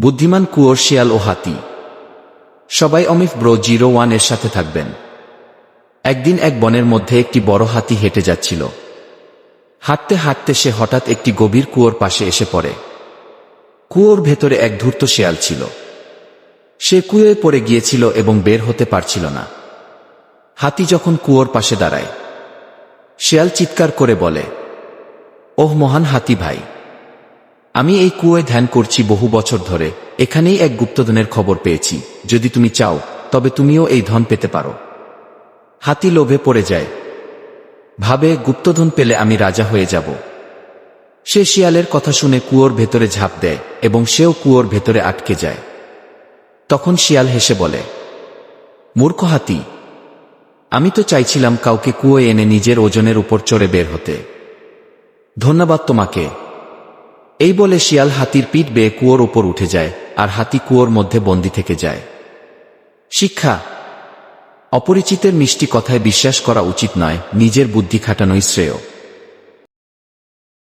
বুদ্ধিমান কুয়োর শিয়াল ও হাতি। সবাই অমিফ ব্রো জিরো ওয়ানের সাথে থাকবেন। একদিন এক বনের মধ্যে একটি বড় হাতি হেঁটে যাচ্ছিল। হাঁটতে হাঁটতে সে হঠাৎ একটি গভীর কুয়োর পাশে এসে পড়ে। কুয়োর ভেতরে এক ধূর্ত শেয়াল ছিল। সে কুয়োয় পড়ে গিয়েছিল এবং বের হতে পারছিল না। হাতি যখন কুয়োর পাশে দাঁড়ায়, শেয়াল চিৎকার করে বলে, ওহ মহান হাতি ভাই আমি এই কুয়োয় ধ্যান করছি বহু বছর ধরে। এখানেই এক গুপ্তধনের খবর পেয়েছি। যদি তুমি চাও, তবে তুমিও এই ধন পেতে পারো। হাতি লোভে পড়ে যায়। ভাবে, গুপ্তধন পেলে আমি রাজা হয়ে যাব। সে শিয়ালের কথা শুনে কুয়োর ভেতরে ঝাঁপ দেয় এবং সেও কুয়োর ভেতরে আটকে যায়। তখন শিয়াল হেসে বলে, মূর্খ হাতি, আমি তো চাইছিলাম কাউকে কুয়োয় এনে নিজের ওজনের উপর চড়ে বের হতে। ধন্যবাদ তোমাকে এই বলে শিয়াল হাতির পিঠ বেয়ে কুয়োর ওপর উঠে যায় আর হাতি কুয়োর মধ্যে বন্দি থেকে যায়। শিক্ষা, অপরিচিতের মিষ্টি কথায় বিশ্বাস করা উচিত নয়, নিজের বুদ্ধি খাটানোই শ্রেয়।